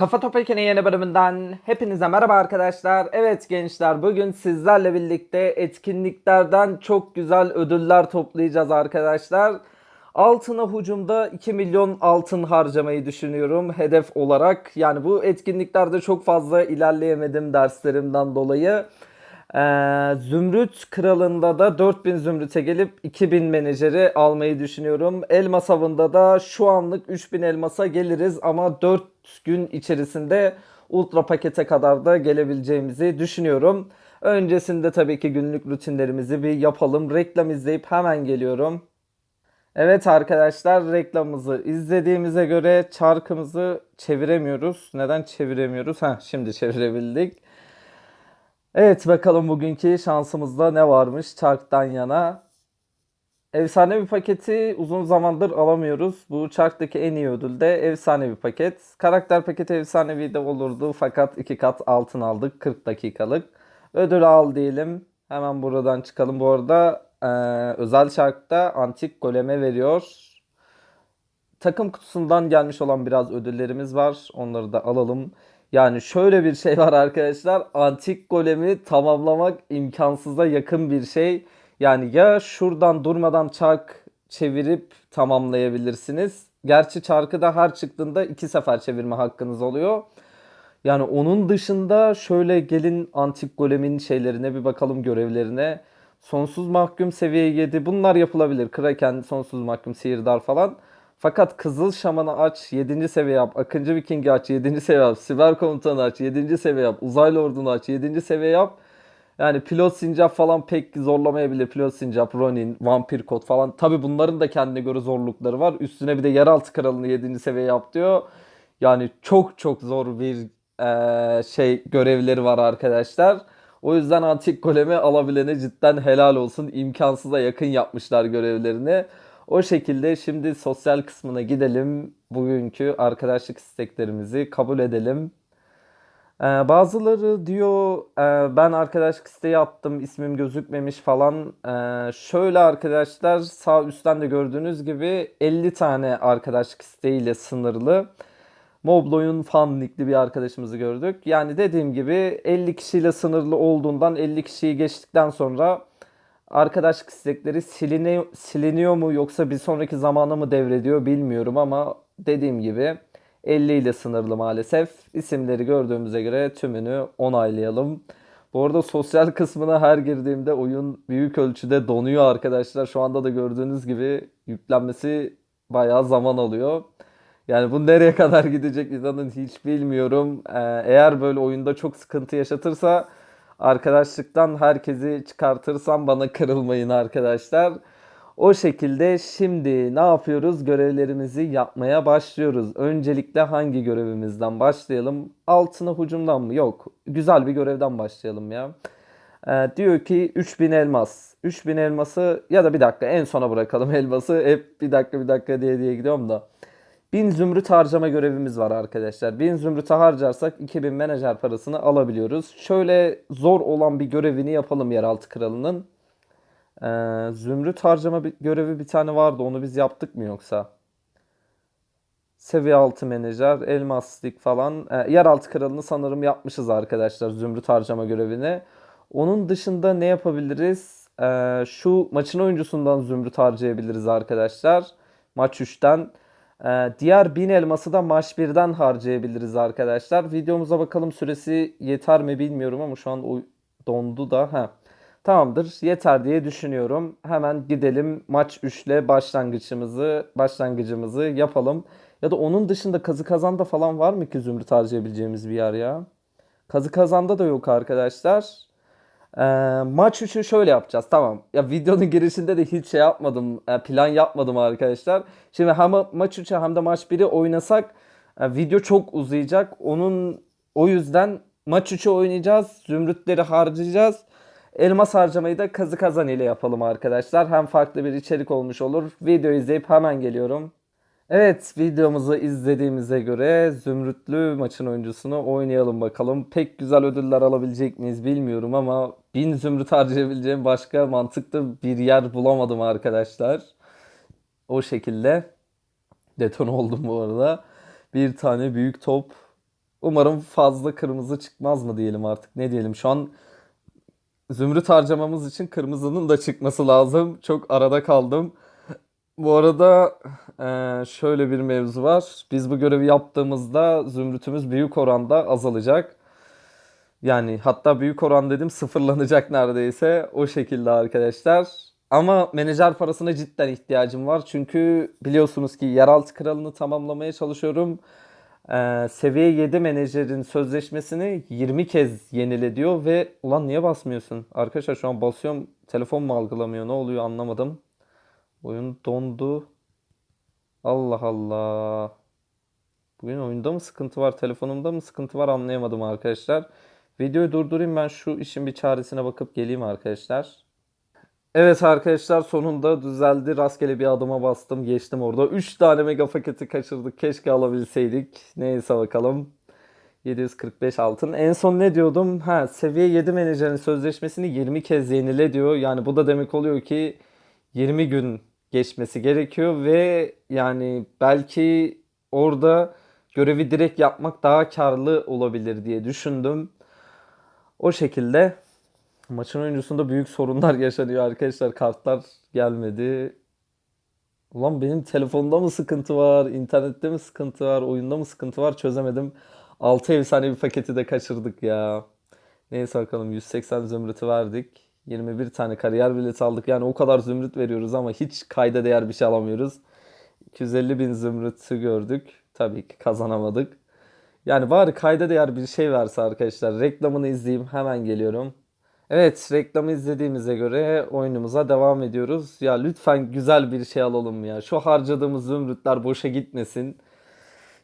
Kafa Topik'in yeni bölümünden hepinize merhaba arkadaşlar. Evet gençler bugün sizlerle birlikte etkinliklerden çok güzel ödüller toplayacağız arkadaşlar. Altına hucumda 2 milyon altın harcamayı düşünüyorum hedef olarak. Yani bu etkinliklerde çok fazla ilerleyemedim derslerimden dolayı. Ee, Zümrüt Kralı'nda da 4000 Zümrüt'e gelip 2000 menajeri almayı düşünüyorum. Elmas avında da şu anlık 3000 elmasa geliriz ama 4 gün içerisinde ultra pakete kadar da gelebileceğimizi düşünüyorum. Öncesinde tabii ki günlük rutinlerimizi bir yapalım. Reklam izleyip hemen geliyorum. Evet arkadaşlar reklamımızı izlediğimize göre çarkımızı çeviremiyoruz. Neden çeviremiyoruz? Ha şimdi çevirebildik. Evet bakalım bugünkü şansımızda ne varmış çarktan yana. Efsane bir paketi uzun zamandır alamıyoruz. Bu çarktaki en iyi ödül de efsane bir paket. Karakter paketi efsanevi de olurdu fakat iki kat altın aldık 40 dakikalık. Ödül al diyelim. Hemen buradan çıkalım. Bu arada eee, özel çarkta antik goleme veriyor. Takım kutusundan gelmiş olan biraz ödüllerimiz var. Onları da alalım. Yani şöyle bir şey var arkadaşlar. Antik golemi tamamlamak imkansıza yakın bir şey. Yani ya şuradan durmadan çark çevirip tamamlayabilirsiniz. Gerçi çarkı da her çıktığında iki sefer çevirme hakkınız oluyor. Yani onun dışında şöyle gelin antik golemin şeylerine bir bakalım görevlerine. Sonsuz mahkum seviye 7 bunlar yapılabilir. Kraken, sonsuz mahkum, sihirdar falan. Fakat Kızıl Şaman'ı aç 7. seviye yap. Akıncı Viking'i aç 7. seviye yap. Siber Komutanı aç 7. seviye yap. Uzaylı Ordu'nu aç 7. seviye yap. Yani pilot sincap falan pek zorlamayabilir. Pilot sincap, Ronin, vampir kod falan. Tabi bunların da kendine göre zorlukları var. Üstüne bir de yeraltı kralını 7. seviye yap diyor. Yani çok çok zor bir eee, şey görevleri var arkadaşlar. O yüzden antik golemi alabilene cidden helal olsun. İmkansıza yakın yapmışlar görevlerini. O şekilde şimdi sosyal kısmına gidelim. Bugünkü arkadaşlık isteklerimizi kabul edelim. Ee, bazıları diyor e, ben arkadaşlık isteği attım ismim gözükmemiş falan. Ee, şöyle arkadaşlar sağ üstten de gördüğünüz gibi 50 tane arkadaşlık isteğiyle sınırlı. Mobloy'un fan nickli bir arkadaşımızı gördük. Yani dediğim gibi 50 kişiyle sınırlı olduğundan 50 kişiyi geçtikten sonra arkadaşlık istekleri siline, siliniyor mu yoksa bir sonraki zamana mı devrediyor bilmiyorum ama dediğim gibi 50 ile sınırlı maalesef. İsimleri gördüğümüze göre tümünü onaylayalım. Bu arada sosyal kısmına her girdiğimde oyun büyük ölçüde donuyor arkadaşlar. Şu anda da gördüğünüz gibi yüklenmesi bayağı zaman alıyor. Yani bu nereye kadar gidecek inanın hiç bilmiyorum. Ee, eğer böyle oyunda çok sıkıntı yaşatırsa arkadaşlıktan herkesi çıkartırsam bana kırılmayın arkadaşlar. O şekilde şimdi ne yapıyoruz? Görevlerimizi yapmaya başlıyoruz. Öncelikle hangi görevimizden başlayalım? Altına hücumdan mı? Yok. Güzel bir görevden başlayalım ya. Ee, diyor ki 3000 elmas. 3000 elması ya da bir dakika en sona bırakalım elması. Hep bir dakika bir dakika diye diye gidiyorum da. 1000 zümrüt harcama görevimiz var arkadaşlar. 1000 zümrütü harcarsak 2000 menajer parasını alabiliyoruz. Şöyle zor olan bir görevini yapalım Yeraltı Kralı'nın. Ee, zümrüt harcama bir- görevi bir tane vardı. Onu biz yaptık mı yoksa? Seviye 6 menajer, elmaslik falan. Ee, Yeraltı Kralı'nı sanırım yapmışız arkadaşlar zümrüt harcama görevini. Onun dışında ne yapabiliriz? Ee, şu maçın oyuncusundan zümrüt harcayabiliriz arkadaşlar. Maç 3'ten. Ee, diğer 1000 elması da maç 1'den harcayabiliriz arkadaşlar. Videomuza bakalım süresi yeter mi bilmiyorum ama şu an o dondu da. Ha. Tamamdır. Yeter diye düşünüyorum. Hemen gidelim maç 3 ile başlangıcımızı başlangıcımızı yapalım. Ya da onun dışında kazı kazanda falan var mı ki zümrüt harcayabileceğimiz bir yer ya? Kazı kazanda da yok arkadaşlar. Ee, maç 3'ü şöyle yapacağız. Tamam. Ya videonun girişinde de hiç şey yapmadım. e, plan yapmadım arkadaşlar. Şimdi hem maç 3'ü hem de maç 1'i oynasak e, video çok uzayacak. Onun o yüzden maç 3'ü oynayacağız. Zümrütleri harcayacağız. Elmas harcamayı da kazı kazan ile yapalım arkadaşlar. Hem farklı bir içerik olmuş olur. Video izleyip hemen geliyorum. Evet videomuzu izlediğimize göre Zümrütlü maçın oyuncusunu oynayalım bakalım. Pek güzel ödüller alabilecek miyiz bilmiyorum ama 1000 Zümrüt harcayabileceğim başka mantıklı bir yer bulamadım arkadaşlar. O şekilde deton oldum bu arada. Bir tane büyük top Umarım fazla kırmızı çıkmaz mı diyelim artık. Ne diyelim şu an zümrüt harcamamız için kırmızının da çıkması lazım. Çok arada kaldım. Bu arada eee, şöyle bir mevzu var. Biz bu görevi yaptığımızda zümrütümüz büyük oranda azalacak. Yani hatta büyük oran dedim sıfırlanacak neredeyse. O şekilde arkadaşlar. Ama menajer parasına cidden ihtiyacım var. Çünkü biliyorsunuz ki yeraltı kralını tamamlamaya çalışıyorum. Ee, seviye 7 menajerin sözleşmesini 20 kez yenile diyor ve ulan niye basmıyorsun? Arkadaşlar şu an basıyorum. Telefon mu algılamıyor? Ne oluyor anlamadım. Oyun dondu. Allah Allah. Bugün oyunda mı sıkıntı var, telefonumda mı sıkıntı var anlayamadım arkadaşlar. Videoyu durdurayım ben şu işin bir çaresine bakıp geleyim arkadaşlar. Evet arkadaşlar sonunda düzeldi. Rastgele bir adıma bastım. Geçtim orada. 3 tane mega paketi kaçırdık. Keşke alabilseydik. Neyse bakalım. 745 altın. En son ne diyordum? Ha, seviye 7 menajerin sözleşmesini 20 kez yenile diyor. Yani bu da demek oluyor ki 20 gün geçmesi gerekiyor ve yani belki orada görevi direkt yapmak daha karlı olabilir diye düşündüm. O şekilde maçın oyuncusunda büyük sorunlar yaşanıyor arkadaşlar. Kartlar gelmedi. Ulan benim telefonda mı sıkıntı var, internette mi sıkıntı var, oyunda mı sıkıntı var çözemedim. 6 efsane bir paketi de kaçırdık ya. Neyse bakalım 180 zümrütü verdik. 21 tane kariyer bileti aldık. Yani o kadar zümrüt veriyoruz ama hiç kayda değer bir şey alamıyoruz. 250 bin zümrütü gördük. Tabii ki kazanamadık. Yani bari kayda değer bir şey verse arkadaşlar. Reklamını izleyeyim hemen geliyorum. Evet reklamı izlediğimize göre oyunumuza devam ediyoruz. Ya lütfen güzel bir şey alalım ya. Şu harcadığımız zümrütler boşa gitmesin.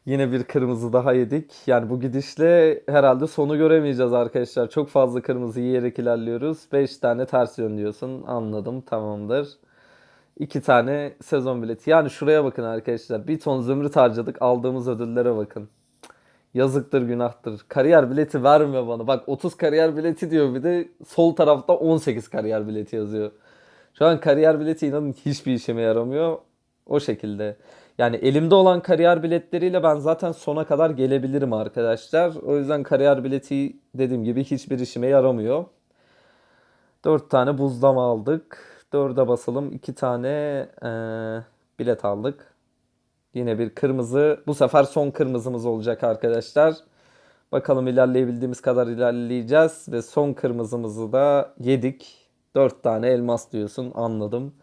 Yine bir kırmızı daha yedik. Yani bu gidişle herhalde sonu göremeyeceğiz arkadaşlar. Çok fazla kırmızı yiyerek ilerliyoruz. 5 tane ters yön diyorsun. Anladım tamamdır. 2 tane sezon bileti. Yani şuraya bakın arkadaşlar. Bir ton zümrüt harcadık. Aldığımız ödüllere bakın. Yazıktır günahtır. Kariyer bileti verme bana. Bak 30 kariyer bileti diyor bir de sol tarafta 18 kariyer bileti yazıyor. Şu an kariyer bileti inanın hiçbir işime yaramıyor. O şekilde. Yani elimde olan kariyer biletleriyle ben zaten sona kadar gelebilirim arkadaşlar. O yüzden kariyer bileti dediğim gibi hiçbir işime yaramıyor. 4 tane buzlama aldık. 4'e basalım. 2 tane eee, bilet aldık. Yine bir kırmızı. Bu sefer son kırmızımız olacak arkadaşlar. Bakalım ilerleyebildiğimiz kadar ilerleyeceğiz. Ve son kırmızımızı da yedik. 4 tane elmas diyorsun anladım.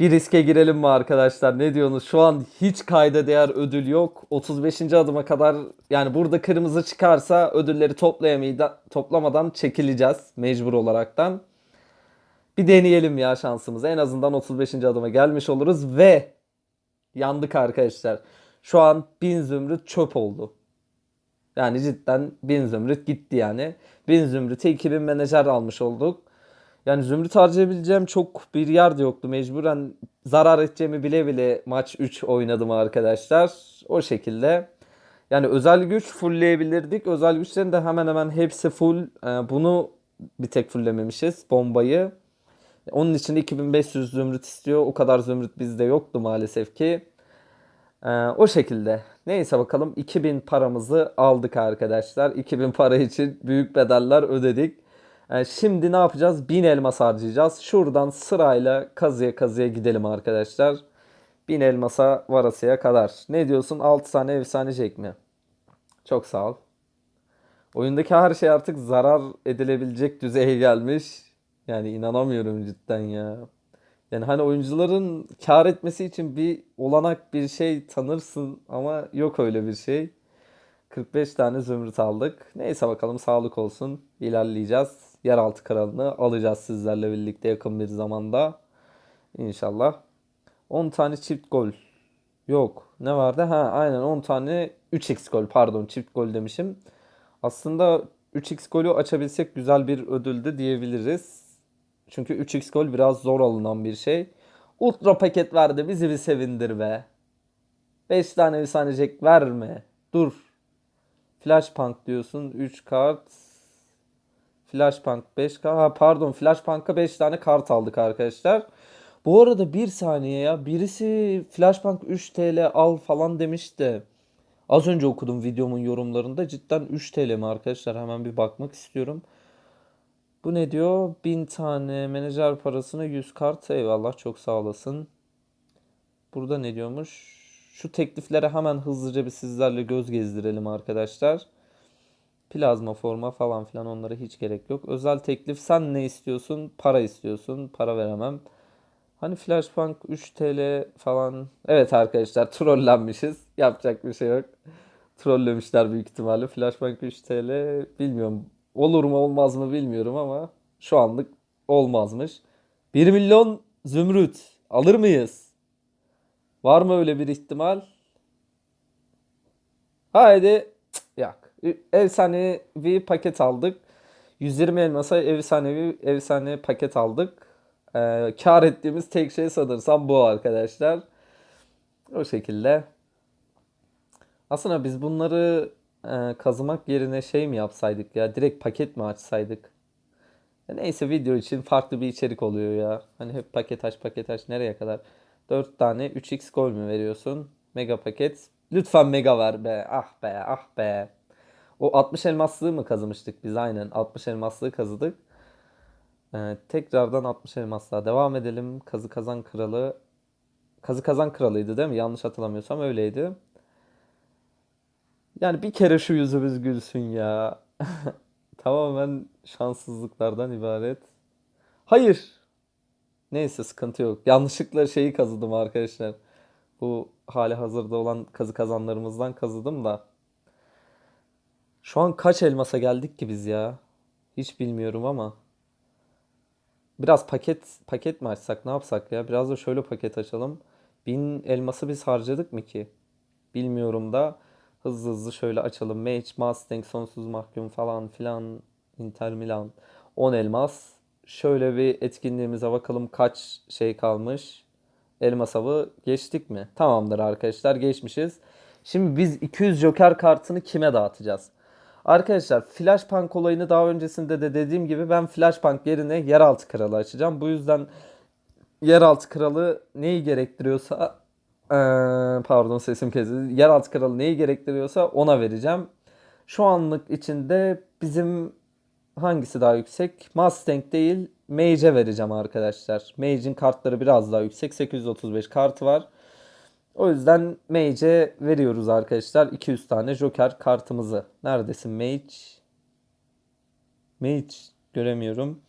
Bir riske girelim mi arkadaşlar? Ne diyorsunuz? Şu an hiç kayda değer ödül yok. 35. adıma kadar yani burada kırmızı çıkarsa ödülleri toplamadan çekileceğiz mecbur olaraktan. Bir deneyelim ya şansımızı. En azından 35. adıma gelmiş oluruz ve yandık arkadaşlar. Şu an 1000 zümrüt çöp oldu. Yani cidden 1000 zümrüt gitti yani. 1000 zümrüte 2000 menajer almış olduk. Yani zümrüt harcayabileceğim çok bir yer de yoktu. Mecburen zarar edeceğimi bile bile maç 3 oynadım arkadaşlar. O şekilde. Yani özel güç fullleyebilirdik. Özel güçlerin de hemen hemen hepsi full. Ee, bunu bir tek fulllememişiz. Bombayı. Onun için de 2500 zümrüt istiyor. O kadar zümrüt bizde yoktu maalesef ki. Ee, o şekilde. Neyse bakalım 2000 paramızı aldık arkadaşlar. 2000 para için büyük bedeller ödedik. Ee, şimdi ne yapacağız? 1000 elmas harcayacağız. Şuradan sırayla kazıya kazıya gidelim arkadaşlar. 1000 elmasa varasıya kadar. Ne diyorsun? 6 tane efsane çek mi? Çok sağ ol. Oyundaki her şey artık zarar edilebilecek düzeye gelmiş. Yani inanamıyorum cidden ya. Yani hani oyuncuların kar etmesi için bir olanak bir şey tanırsın ama yok öyle bir şey. 45 tane zümrüt aldık. Neyse bakalım sağlık olsun. İlerleyeceğiz. Yeraltı kralını alacağız sizlerle birlikte yakın bir zamanda. İnşallah. 10 tane çift gol. Yok. Ne vardı? Ha aynen 10 tane 3x gol. Pardon çift gol demişim. Aslında 3x golü açabilsek güzel bir ödüldü diyebiliriz. Çünkü 3x gol biraz zor alınan bir şey. Ultra paket verdi bizi bir sevindir be. 5 tane efsanecek verme. Dur. Flashpunk diyorsun. 3 kart. Flashpunk 5 kart. Ha, pardon Flashpunk'a 5 tane kart aldık arkadaşlar. Bu arada bir saniye ya. Birisi Flashpunk 3 TL al falan demişti. Az önce okudum videomun yorumlarında cidden 3 TL mi arkadaşlar? Hemen bir bakmak istiyorum. Bu ne diyor? 1000 tane menajer parasına 100 kart. Eyvallah çok sağ olasın. Burada ne diyormuş? Şu tekliflere hemen hızlıca bir sizlerle göz gezdirelim arkadaşlar. Plazma forma falan filan onlara hiç gerek yok. Özel teklif sen ne istiyorsun? Para istiyorsun. Para veremem. Hani Flashpunk 3 TL falan. Evet arkadaşlar trollenmişiz. Yapacak bir şey yok. Trollemişler büyük ihtimalle. Flashpunk 3 TL bilmiyorum. Olur mu olmaz mı bilmiyorum ama şu anlık olmazmış. 1 milyon zümrüt alır mıyız? Var mı öyle bir ihtimal? Haydi. Efsanevi paket aldık. 120 elmasa efsanevi efsane paket aldık. Ee, kar ettiğimiz tek şey sanırsam bu arkadaşlar. O şekilde. Aslında biz bunları e, kazımak yerine şey mi yapsaydık ya? Direkt paket mi açsaydık? Neyse video için farklı bir içerik oluyor ya. Hani hep paket aç paket aç nereye kadar? 4 tane 3x gol mü veriyorsun? Mega paket. Lütfen mega ver be. Ah be ah be. O 60 elmaslığı mı kazımıştık biz aynen. 60 elmaslığı kazıdık. Ee, tekrardan 60 elmaslığa devam edelim. Kazı kazan kralı. Kazı kazan kralıydı değil mi? Yanlış hatırlamıyorsam öyleydi. Yani bir kere şu yüzümüz gülsün ya. Tamamen şanssızlıklardan ibaret. Hayır. Neyse sıkıntı yok. Yanlışlıkla şeyi kazıdım arkadaşlar. Bu hali hazırda olan kazı kazanlarımızdan kazıdım da. Şu an kaç elmasa geldik ki biz ya? Hiç bilmiyorum ama. Biraz paket paket mi açsak ne yapsak ya? Biraz da şöyle paket açalım. Bin elması biz harcadık mı ki? Bilmiyorum da. Hızlı hızlı şöyle açalım. Mage, Mustang, Sonsuz Mahkum falan filan. Inter Milan. 10 elmas. Şöyle bir etkinliğimize bakalım kaç şey kalmış. Elmas avı geçtik mi? Tamamdır arkadaşlar geçmişiz. Şimdi biz 200 Joker kartını kime dağıtacağız? Arkadaşlar Flashpunk olayını daha öncesinde de dediğim gibi ben Flashpunk yerine Yeraltı Kralı açacağım. Bu yüzden Yeraltı Kralı neyi gerektiriyorsa eee, pardon sesim kesildi. Yeraltı Kralı neyi gerektiriyorsa ona vereceğim. Şu anlık içinde bizim hangisi daha yüksek? Mustang değil Mage'e vereceğim arkadaşlar. Mage'in kartları biraz daha yüksek. 835 kartı var. O yüzden Mage'e veriyoruz arkadaşlar. 200 tane Joker kartımızı. Neredesin Mage? Mage göremiyorum.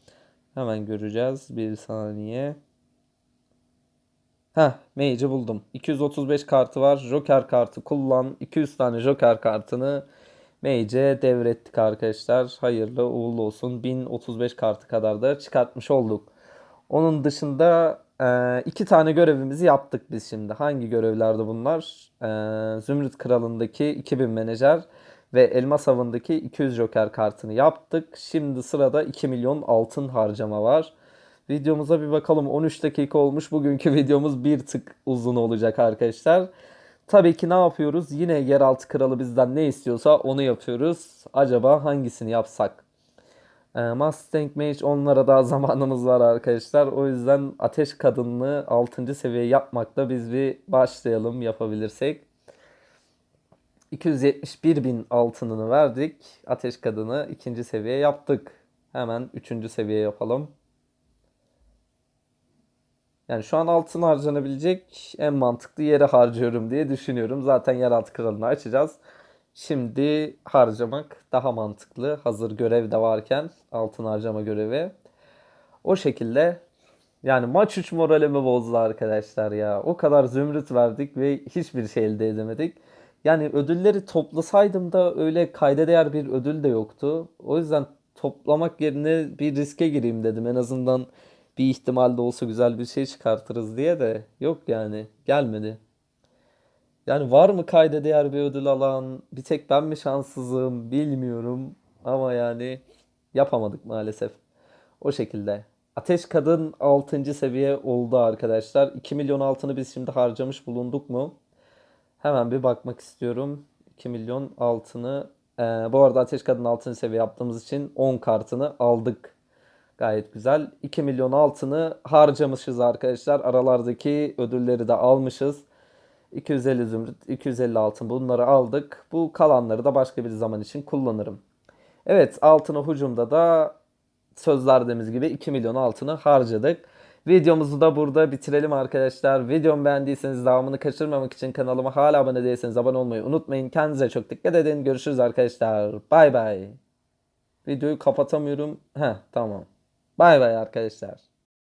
Hemen göreceğiz. Bir saniye. Heh, Mage'i buldum. 235 kartı var. Joker kartı kullan. 200 tane Joker kartını Mage'e devrettik arkadaşlar. Hayırlı uğurlu olsun. 1035 kartı kadar da çıkartmış olduk. Onun dışında e, iki tane görevimizi yaptık biz şimdi. Hangi görevlerdi bunlar? E, Zümrüt Kralı'ndaki 2000 menajer ve Elmas Avı'ndaki 200 Joker kartını yaptık. Şimdi sırada 2 milyon altın harcama var. Videomuza bir bakalım. 13 dakika olmuş. Bugünkü videomuz bir tık uzun olacak arkadaşlar. Tabii ki ne yapıyoruz? Yine yeraltı kralı bizden ne istiyorsa onu yapıyoruz. Acaba hangisini yapsak? Ee, Mustang Mage onlara daha zamanımız var arkadaşlar. O yüzden ateş kadınını 6. seviye yapmakta biz bir başlayalım yapabilirsek. 271 bin altınını verdik. Ateş kadını ikinci seviye yaptık. Hemen üçüncü seviye yapalım. Yani şu an altın harcanabilecek en mantıklı yere harcıyorum diye düşünüyorum. Zaten yeraltı kralını açacağız. Şimdi harcamak daha mantıklı. Hazır görev de varken altın harcama görevi. O şekilde yani maç 3 moralimi bozdu arkadaşlar ya. O kadar zümrüt verdik ve hiçbir şey elde edemedik. Yani ödülleri toplasaydım da öyle kayda değer bir ödül de yoktu. O yüzden toplamak yerine bir riske gireyim dedim. En azından bir ihtimal de olsa güzel bir şey çıkartırız diye de yok yani gelmedi. Yani var mı kayda değer bir ödül alan? Bir tek ben mi şanssızım bilmiyorum. Ama yani yapamadık maalesef. O şekilde. Ateş Kadın 6. seviye oldu arkadaşlar. 2 milyon altını biz şimdi harcamış bulunduk mu? Hemen bir bakmak istiyorum. 2 milyon altını. Ee, bu arada Ateş Kadın 6. seviye yaptığımız için 10 kartını aldık. Gayet güzel. 2 milyon altını harcamışız arkadaşlar. Aralardaki ödülleri de almışız. 250 zümrüt, 250 altın bunları aldık. Bu kalanları da başka bir zaman için kullanırım. Evet altına hücumda da söz verdiğimiz gibi 2 milyon altını harcadık. Videomuzu da burada bitirelim arkadaşlar. Videomu beğendiyseniz devamını kaçırmamak için kanalıma hala abone değilseniz abone olmayı unutmayın. Kendinize çok dikkat edin. Görüşürüz arkadaşlar. Bay bay. Videoyu kapatamıyorum. Heh tamam. Bay bay arkadaşlar.